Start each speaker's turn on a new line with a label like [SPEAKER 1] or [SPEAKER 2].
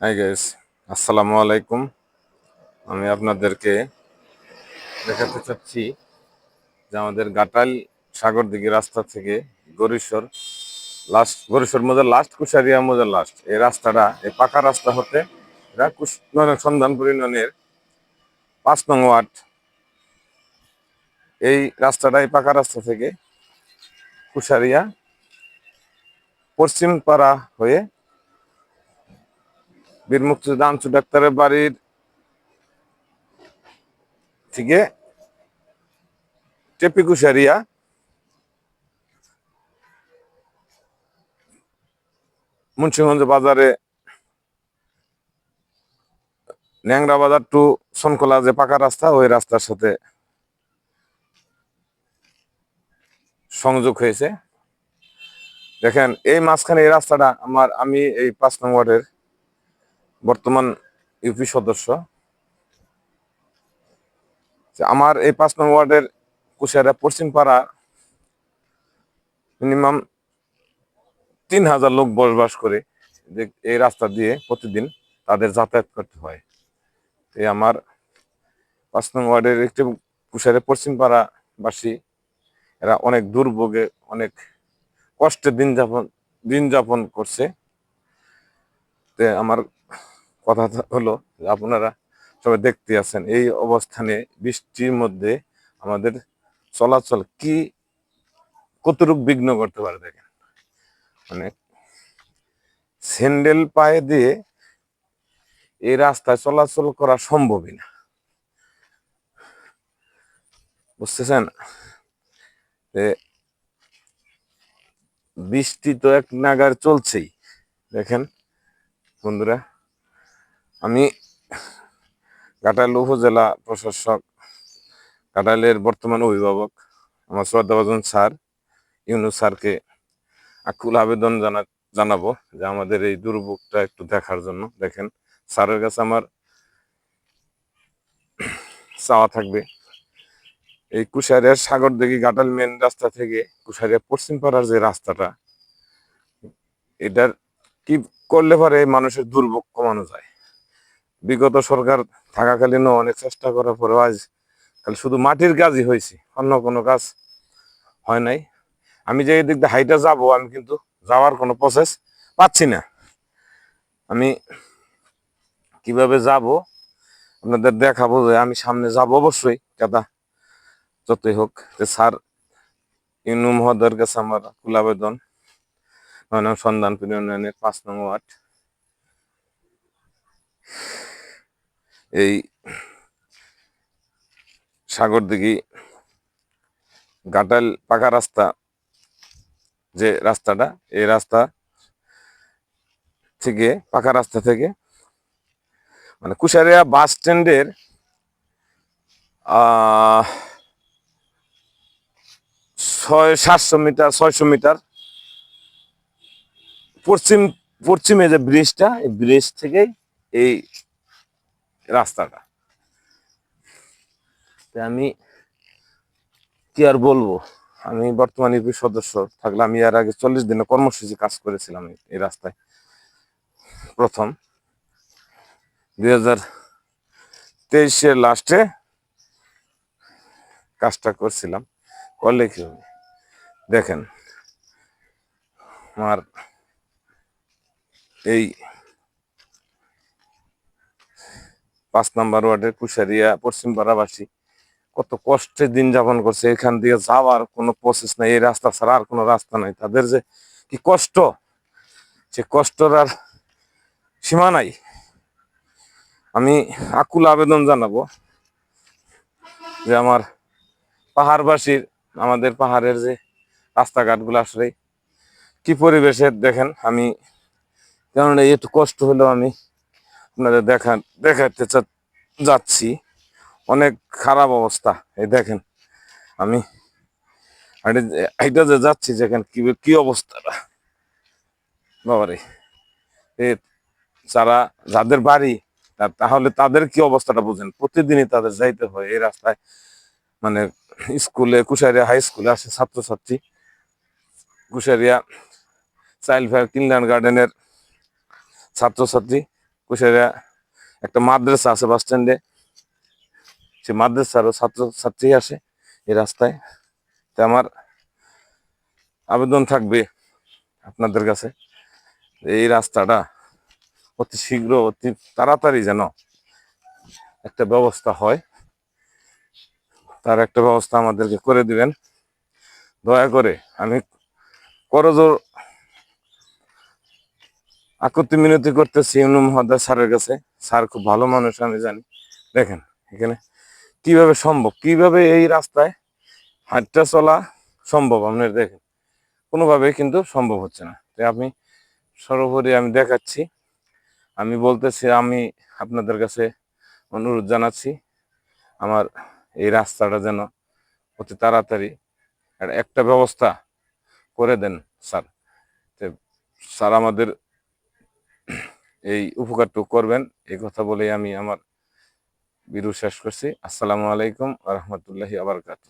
[SPEAKER 1] Hi guys আসসালামু আলাইকুম। আমি আপনাদেরকে দেখাতে চাচ্ছি যে আমাদের গাটাইল সাগর দিকে রাস্তা থেকে গরিশ্বর লাস্ট, গরিশ্বর মধ্যে লাস্ট কুশারিয়া মধ্যে লাস্ট এই রাস্তাটা, এই পাকা রাস্তা হতে এটা কুশ- নয়- সন্ধানপুর ইউনিয়নের পাঁচ নং ওয়ার্ড। এই রাস্তাটা, এই পাকা রাস্তা থেকে কুশারিয়া পশ্চিম পাড়া হয়ে বীর মুক্তিযোদ্ধা ডাক্তারের বাড়ির থেকে টেপিকুশারিয়া। মুন্সিগঞ্জ বাজারে ন্যাংরা বাজার টু সনকলা যে পাকা রাস্তা, ওই রাস্তার সাথে সংযোগ হয়েছে। দেখেন, এই মাঝখানে এই রাস্তাটা আমার, আমি এই পাঁচ নং ওয়ার্ডের বর্তমান ইউপি সদস্য। আমার এই পাঁচ নং ওয়ার্ডের কুশিয়ারা পশ্চিম পাড়া মিনিমাম তিন হাজার লোক বসবাস করে যে এই রাস্তা দিয়ে প্রতিদিন তাদের যাতায়াত করতে হয়। এই আমার পাঁচ নং ওয়ার্ডের একটি কুশিয়ারের পশ্চিম পাড়া বাসী এরা অনেক দুর্ভোগে, অনেক কষ্টে দিন যাপন দিন যাপন করছে আমার কথা হলো আপনারা সবাই দেখতে আছেন, এই অবস্থানে বৃষ্টির মধ্যে আমাদের চলাচল কি কতটুকু বিঘ্ন করতে পারে দেখেন। মানে স্যান্ডেল পায়ে দিয়ে এই রাস্তায় চলাচল করা সম্ভবই না। বুঝতেছেন? বৃষ্টি তো এক নাগার চলছেই। দেখেন বন্ধুরা আমি ঘাটাইল উপজেলা প্রশাসক ঘাটাইলের বর্তমান অভিভাবক, আমার শ্রদ্ধাভাজন স্যার, ইউনুস স্যারকে আকুল আবেদন জানা জানাব যে আমাদের এই দুর্ভোগটা একটু দেখার জন্য। দেখেন, স্যারের কাছে আমার চাওয়া থাকবে। এই কুশারিয়ার সাগর দেখি ঘাটাল মেন রাস্তা থেকে কুশারিয়া পশ্চিম পাড়ার যে রাস্তাটা, এটার কি করলে পারে মানুষের দুর্ভোগ কমানো যায়? বিগত সরকার থাকাকালীনও অনেক চেষ্টা করার পরে আজ খালি শুধু মাটির কাজই হয়েছে, অন্য কোনো কাজ হয় নাই। আমি যে এদিক দিয়ে হাইটা যাব, আমি কিন্তু যাওয়ার কোনো প্রসেস পাচ্ছি না। আমি কীভাবে যাব, আপনাদের দেখাবো যে আমি সামনে যাব অবশ্যই কথা যতই হোক যে স্যার ইনু মহোদয়ের কাছে আমার কুল আবেদন নয় নং সন্ধান ইউনিয়নের পাঁচ নং ওয়ার্ড। এই সাগর দিঘি ঘাটাল পাকা রাস্তা যে রাস্তাটা, এই রাস্তা থেকে, পাকা রাস্তা থেকে মানে কুশারিয়া বাস স্ট্যান্ডের ছয়, সাতশো মিটার, ছয়শো মিটার পশ্চিম, পশ্চিমে যে ব্রিজটা এই ব্রিজ থেকেই এই রাস্তাটা। আমি কি আর বলব? আমি বর্তমান ইউপি সদস্য, থাকলে আমি এর আগে চল্লিশ দিনে কর্মসূচি কাজ করেছিলাম এই রাস্তায়। প্রথম। দুই হাজার তেইশের লাস্টে কাজটা করছিলাম। করলে কি হবে? দেখেন, আমার এই পাঁচ নাম্বার ওয়ার্ডের কুশারিয়া, পশ্চিম পাড়াবাসী। কত কষ্টে দিন যাপন করছে, এখান দিয়ে যাওয়ার কোনো প্রসেস নাই, এই রাস্তা ছাড়া আর কোনো রাস্তা নাই। তাদের যে কি কষ্ট? সে কষ্টর আর সীমা নাই। আমি আকুল আবেদন জানাব যে আমার পাহাড়বাসীর, আমাদের পাহাড়ের যে রাস্তাঘাটগুলো আসলে কি পরিবেশের দেখেন, আমি কেননা একটু কষ্ট হলেও আমি আপনাদের দেখা দেখাতে যাচ্ছি। অনেক খারাপ অবস্থা, এই দেখেন আমি। হাঁইটা যে যাচ্ছি যেখানে কি কি অবস্থাটা। বাবারে, এ যারা, যাদের বাড়ি তাহলে তাদের কি অবস্থাটা বুঝেন? প্রতিদিনই তাদের যাইতে হয়, এই রাস্তায়। মানে স্কুলে কুশারিয়া হাই স্কুলে আসে ছাত্রছাত্রী। কুশারিয়া চাইল্ড ফায়ার কিনল্যান্ড গার্ডেনের ছাত্রছাত্রী। কুশারিয়া একটা মাদ্রাসা আছে বাস স্ট্যান্ডে। সে মাদ্রাসারও ছাত্র ছাত্রী আসে এই রাস্তায়। তো আমার আবেদন থাকবে আপনাদের কাছে। এই রাস্তাটা অতি শীঘ্র, অতি তাড়াতাড়ি যেন একটা ব্যবস্থা হয়, তার একটা ব্যবস্থা আমাদেরকে করে দিবেন। দয়া করে আমি করজোর আকতি মিনতি করতেছি ইমনু মহোদয় স্যারের কাছে। স্যার খুব ভালো মানুষ, আমি জানি। দেখেন, এখানে কীভাবে সম্ভব? কীভাবে এই রাস্তায় হাঁটটা চলা সম্ভব? আপনার দেখেন, কোনোভাবেই কিন্তু সম্ভব হচ্ছে না। তাই আমি সর্বোপরি আমি দেখাচ্ছি। আমি বলতেছি, আমি আপনাদের কাছে অনুরোধ জানাচ্ছি, আমার এই রাস্তাটা যেন অতি তাড়াতাড়ি একটা- ব্যবস্থা করে দেন, স্যার। স্যার আমাদের এই উপকারটুকু করবেন, এই কথা বলেই আমি আমার বিরু শেষ করছি। আসসালামু আলাইকুম রহমতুল্লাহি আবরকাত